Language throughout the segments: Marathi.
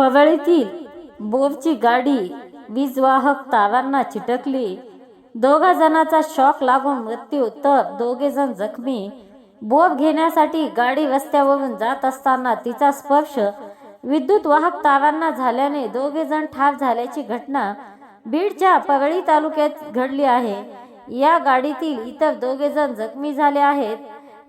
पवळीतील बोरची गाडी वीजवाहक तारांना चिटकली. दोघा जणांचा शॉक लागून मृत्यू तर दोघे जण जखमी. बोब घेण्यासाठी गाडी रस्त्यावरून जात असताना तिचा स्पर्श विद्युत वाहक तारांना झाल्याने दोघे जण ठार झाल्याची घटना बीडच्या परळी तालुक्यात घडली आहे. या गाडीतील इतर दोघे जण जखमी झाले आहेत.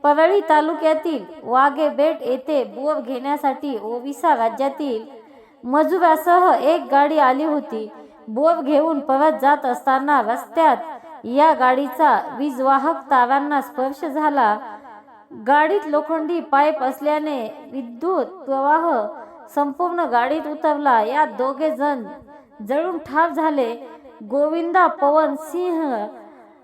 परळी तालुक्यातील वाघे बेट येथे बोर घेण्यासाठी ओविसा राज्यातील मजुरासह एक गाडी आली होती. बोर घेऊन परत जात असताना रस्त्यात या गाडीचा वीजवाहक तारांना स्पर्श झाला. गाडीत लोखंडी पाईप असल्याने विद्युत प्रवाह संपूर्ण गाडीत उतरला. या दोघे जण जळून ठार झाले. गोविंदा पवन सिंह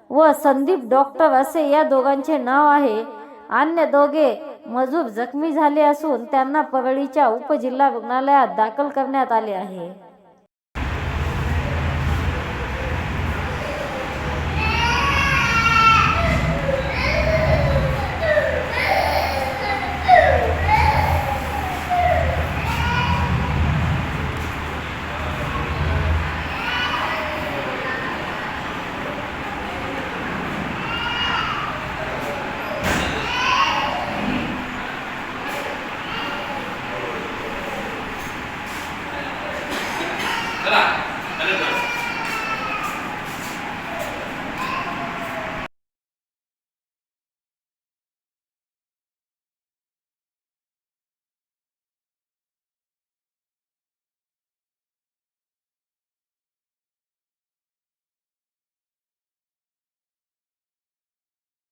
व संदीप डॉक्टर असे या दोघांचे नाव आहे. अन्य दोघे मजूर जखमी झाले असून त्यांना परळीच्या उपजिल्हा रुग्णालयात दाखल करण्यात आले आहे. 来吧？来